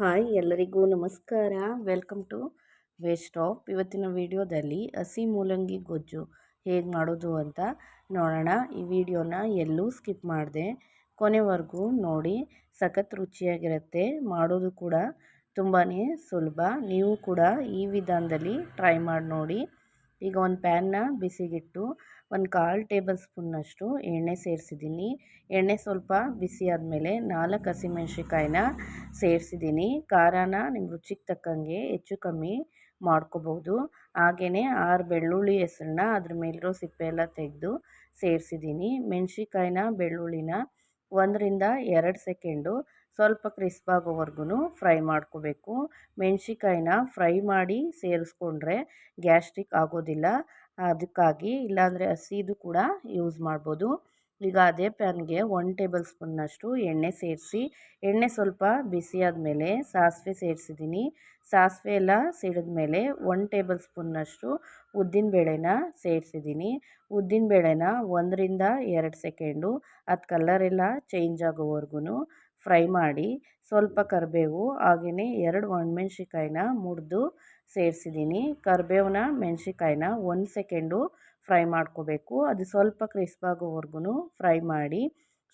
Hi ಎಲ್ಲರಿಗೂ ನಮಸ್ಕಾರ. Welcome to waste of ಇವತ್ತಿನ ವಿಡಿಯೋದಲ್ಲಿ ಹಸಿ ಮೂಲಂಗಿ ಗೊಜ್ಜು ಹೇಗೆ ಮಾಡೋದು ಅಂತ ನೋಡೋಣ. ಈ ವಿಡಿಯೋನ ಎಲ್ಲೂ ಸ್ಕಿಪ್ ಮಾಡಿದೆ, ಕೊನೆವರೆಗೂ ನೋಡಿ. ಸಖತ್ ರುಚಿಯಾಗಿರುತ್ತೆ, ಮಾಡೋದು ಕೂಡ ತುಂಬಾ ಸುಲಭ. ನೀವು ಕೂಡ ಈ ವಿಧಾನದಲ್ಲಿ ಟ್ರೈ ಮಾಡಿ ನೋಡಿ. ಈಗ ಒಂದು ಪ್ಯಾನ್ನ ಬಿಸಿಗಿಟ್ಟು, ಒಂದು ಕಾಲು ಟೇಬಲ್ ಸ್ಪೂನ್ನಷ್ಟು ಎಣ್ಣೆ ಸೇರಿಸಿದ್ದೀನಿ. ಎಣ್ಣೆ ಸ್ವಲ್ಪ ಬಿಸಿ ಆದಮೇಲೆ ನಾಲ್ಕು ಹಸಿಮೆಣ್ಸಿಕಾಯಿನ ಸೇರಿಸಿದ್ದೀನಿ. ಖಾರನ ನಿಮ್ಮ ರುಚಿಗೆ ತಕ್ಕಂಗೆ ಹೆಚ್ಚು ಕಮ್ಮಿ ಮಾಡ್ಕೋಬೋದು. ಹಾಗೆಯೇ ಆರು ಬೆಳ್ಳುಳ್ಳಿ ಹೆಸರನ್ನ ಅದ್ರ ಮೇಲಿರೋ ಸಿಪ್ಪೆ ಎಲ್ಲ ತೆಗೆದು ಸೇರಿಸಿದ್ದೀನಿ. ಮೆಣ್ಸಿಕಾಯಿನ ಬೆಳ್ಳುಳ್ಳಿನ ಒಂದರಿಂದ ಎರಡು ಸೆಕೆಂಡು ಸ್ವಲ್ಪ ಕ್ರಿಸ್ಪ್ ಆಗೋವರೆಗೂ ಫ್ರೈ ಮಾಡ್ಕೋಬೇಕು. ಮೆಣ್ಸಿಕಾಯಿನ ಫ್ರೈ ಮಾಡಿ ಸೇರಿಸ್ಕೊಂಡ್ರೆ ಗ್ಯಾಸ್ಟ್ರಿಕ್ ಆಗೋದಿಲ್ಲ. ಅದಕ್ಕಾಗಿ ಇಲ್ಲಾಂದರೆ ಹಸಿದು ಕೂಡ ಯೂಸ್ ಮಾಡ್ಬೋದು. ಈಗ ಅದೇ ಪ್ಯಾನ್ಗೆ ಒನ್ ಟೇಬಲ್ ಸ್ಪೂನ್ನಷ್ಟು ಎಣ್ಣೆ ಸೇರಿಸಿ, ಎಣ್ಣೆ ಸ್ವಲ್ಪ ಬಿಸಿ ಆದಮೇಲೆ ಸಾಸಿವೆ ಸೇರಿಸಿದ್ದೀನಿ. ಸಾಸಿವೆ ಎಲ್ಲ ಸಿಡಿದ್ಮೇಲೆ ಒನ್ ಟೇಬಲ್ ಸ್ಪೂನ್ನಷ್ಟು ಉದ್ದಿನಬೇಳೆನ ಸೇರಿಸಿದ್ದೀನಿ. ಉದ್ದಿನಬೇಳೆನ ಒಂದರಿಂದ ಎರಡು ಸೆಕೆಂಡು, ಅದು ಕಲರೆಲ್ಲ ಚೇಂಜ್ ಆಗೋವರೆಗೂ ಫ್ರೈ ಮಾಡಿ ಸ್ವಲ್ಪ ಕರಿಬೇವು ಹಾಗೆಯೇ ಎರಡು ಒಣಮೆಣ್ಸಿಕಾಯಿನ ಮುರಿದು ಸೇರಿಸಿದ್ದೀನಿ. ಕರಿಬೇವನ್ನ ಮೆಣಸಿಕಾಯಿನ ಒಂದು ಸೆಕೆಂಡು ಫ್ರೈ ಮಾಡ್ಕೋಬೇಕು. ಅದು ಸ್ವಲ್ಪ ಕ್ರಿಸ್ಪ್ ಆಗೋವರೆಗೂ ಫ್ರೈ ಮಾಡಿ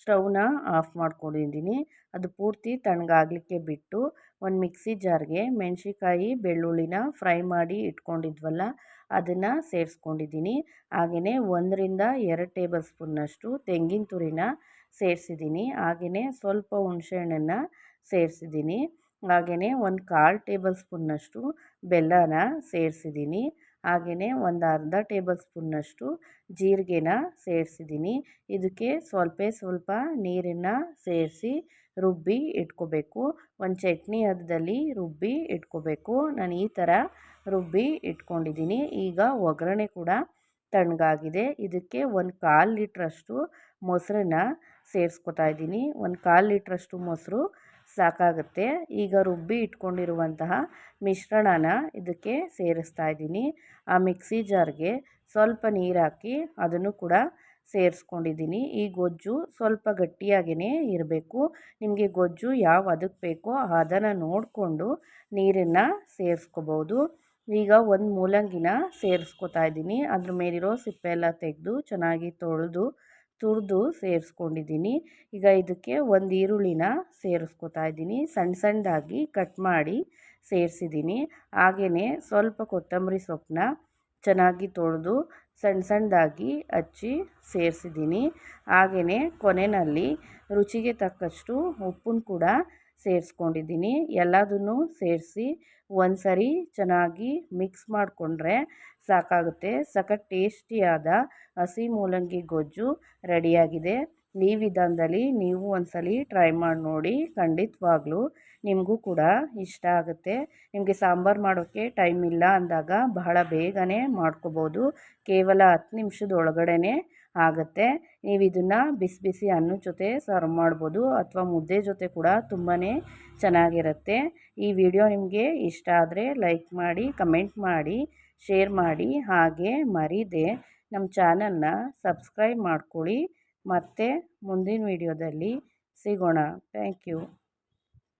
ಸ್ಟವ್ನ ಆಫ್ ಮಾಡ್ಕೊಂಡಿದ್ದೀನಿ. ಅದು ಪೂರ್ತಿ ತಣ್ಣಗಾಗಲಿಕ್ಕೆ ಬಿಟ್ಟು ಒಂದು ಮಿಕ್ಸಿ ಜಾರ್ಗೆ ಮೆಣಸಿಕಾಯಿ ಬೆಳ್ಳುಳ್ಳಿನ ಫ್ರೈ ಮಾಡಿ ಇಟ್ಕೊಂಡಿದ್ವಲ್ಲ, ಅದನ್ನು ಸೇರಿಸ್ಕೊಂಡಿದ್ದೀನಿ. ಹಾಗೆಯೇ ಒಂದರಿಂದ ಎರಡು ಟೇಬಲ್ ಸ್ಪೂನ್ನಷ್ಟು ತೆಂಗಿನ ತುರಿನ ಸೇರಿಸಿದ್ದೀನಿ. ಹಾಗೆಯೇ ಸ್ವಲ್ಪ ಹುಣಸೆಹಣ್ಣನ್ನು ಸೇರಿಸಿದ್ದೀನಿ. ಹಾಗೆಯೇ ಒಂದು ಕಾಲು ಟೇಬಲ್ ಸ್ಪೂನ್ನಷ್ಟು ಬೆಲ್ಲನ ಸೇರಿಸಿದ್ದೀನಿ. ಹಾಗೆಯೇ ಒಂದು ಅರ್ಧ ಟೇಬಲ್ ಸ್ಪೂನ್ನಷ್ಟು ಜೀರಿಗೆನ ಸೇರಿಸಿದ್ದೀನಿ. ಇದಕ್ಕೆ ಸ್ವಲ್ಪ ಸ್ವಲ್ಪ ನೀರನ್ನು ಸೇರಿಸಿ ರುಬ್ಬಿ ಇಟ್ಕೋಬೇಕು. ಒಂದು ಚಟ್ನಿ ಹದದಲ್ಲಿ ರುಬ್ಬಿ ಇಟ್ಕೋಬೇಕು. ನಾನು ಈ ಥರ ರುಬ್ಬಿ ಇಟ್ಕೊಂಡಿದ್ದೀನಿ. ಈಗ ಒಗ್ಗರಣೆ ಕೂಡ ತಣ್ಣಗಾಗಿದೆ. ಇದಕ್ಕೆ ಒಂದು ಕಾಲು ಲೀಟ್ರಷ್ಟು ಮೊಸರನ್ನ ಸೇರಿಸ್ಕೊತಾ ಇದ್ದೀನಿ. ಒಂದು ಕಾಲು ಲೀಟ್ರಷ್ಟು ಮೊಸರು ಸಾಕಾಗುತ್ತೆ. ಈಗ ರುಬ್ಬಿ ಇಟ್ಕೊಂಡಿರುವಂತಹ ಮಿಶ್ರಣನ ಇದಕ್ಕೆ ಸೇರಿಸ್ತಾ ಇದ್ದೀನಿ. ಆ ಮಿಕ್ಸಿ ಜಾರ್ಗೆ ಸ್ವಲ್ಪ ನೀರು ಹಾಕಿ ಅದನ್ನು ಕೂಡ ಸೇರಿಸ್ಕೊಂಡಿದ್ದೀನಿ. ಈ ಗೊಜ್ಜು ಸ್ವಲ್ಪ ಗಟ್ಟಿಯಾಗಿಯೇ ಇರಬೇಕು. ನಿಮಗೆ ಗೊಜ್ಜು ಯಾವ ಅದಕ್ಕೆ ಬೇಕೋ ಅದನ್ನು ನೋಡಿಕೊಂಡು ನೀರನ್ನು ಸೇರಿಸ್ಕೋಬೋದು. ಈಗ ಒಂದು ಮೂಲಂಗಿನ ಸೇರಿಸ್ಕೊತಾ ಇದ್ದೀನಿ. ಅದ್ರ ಮೇಲಿರೋ ಸಿಪ್ಪೆ ಎಲ್ಲ ತೆಗೆದು ಚೆನ್ನಾಗಿ ತೊಳೆದು ತುರಿದು ಸೇರಿಸ್ಕೊಂಡಿದ್ದೀನಿ. ಈಗ ಇದಕ್ಕೆ ಒಂದು ಈರುಳ್ಳಿನ ಸೇರಿಸ್ಕೊತಾ ಇದ್ದೀನಿ. ಸಣ್ಣ ಸಣ್ಣದಾಗಿ ಕಟ್ ಮಾಡಿ ಸೇರಿಸಿದ್ದೀನಿ. ಹಾಗೆಯೇ ಸ್ವಲ್ಪ ಕೊತ್ತಂಬರಿ ಸೊಪ್ಪನ್ನ ಚೆನ್ನಾಗಿ ತೊಳೆದು ಸಣ್ಣ ಸಣ್ಣದಾಗಿ ಹಚ್ಚಿ ಸೇರಿಸಿದ್ದೀನಿ. ಹಾಗೆಯೇ ಕೊನೆಯಲ್ಲಿ ರುಚಿಗೆ ತಕ್ಕಷ್ಟು ಉಪ್ಪನ್ನು ಕೂಡ ಸೇರಿಸ್ಕೊಂಡಿದ್ದೀನಿ. ಎಲ್ಲದನ್ನು ಸೇರಿಸಿ ಒಂದು ಸರಿ ಚೆನ್ನಾಗಿ ಮಿಕ್ಸ್ ಮಾಡಿಕೊಂಡ್ರೆ ಸಾಕಾಗುತ್ತೆ. ಸಖತ್ ಟೇಸ್ಟಿಯಾದ ಹಸಿ ಮೂಲಂಗಿ ಗೊಜ್ಜು ರೆಡಿಯಾಗಿದೆ. ಈ ವಿಧಾನದಲ್ಲಿ ನೀವು ಒಂದ್ಸಲಿ ಟ್ರೈ ಮಾಡಿ ನೋಡಿ ಖಂಡಿತವಾಗ್ಲೂ ನಿಮಗೂ ಕೂಡ ಇಷ್ಟ ಆಗುತ್ತೆ. ನಿಮಗೆ ಸಾಂಬಾರು ಮಾಡೋಕ್ಕೆ ಟೈಮ್ ಇಲ್ಲ ಅಂದಾಗ ಬಹಳ ಬೇಗನೆ ಮಾಡ್ಕೋಬೋದು. ಕೇವಲ ಹತ್ತು ನಿಮಿಷದ ಒಳಗಡೆ ಆಗುತ್ತೆ. ನೀವು ಇದನ್ನು ಬಿಸಿ ಬಿಸಿ ಅನ್ನದ ಜೊತೆ ಸರ್ವ್ ಮಾಡ್ಬೋದು ಅಥವಾ ಮುದ್ದೆ ಜೊತೆ ಕೂಡ ತುಂಬಾ ಚೆನ್ನಾಗಿರುತ್ತೆ. ಈ ವಿಡಿಯೋ ನಿಮಗೆ ಇಷ್ಟ ಆದರೆ ಲೈಕ್ ಮಾಡಿ, ಕಮೆಂಟ್ ಮಾಡಿ, ಶೇರ್ ಮಾಡಿ ಹಾಗೆ ಮರೀದೆ. ನಮ್ಮ ಚಾನಲ್ನ ಸಬ್ಸ್ಕ್ರೈಬ್ ಮಾಡ್ಕೊಳ್ಳಿ. ಮತ್ತು ಮುಂದಿನ ವಿಡಿಯೋದಲ್ಲಿ ಸಿಗೋಣ. Thank you.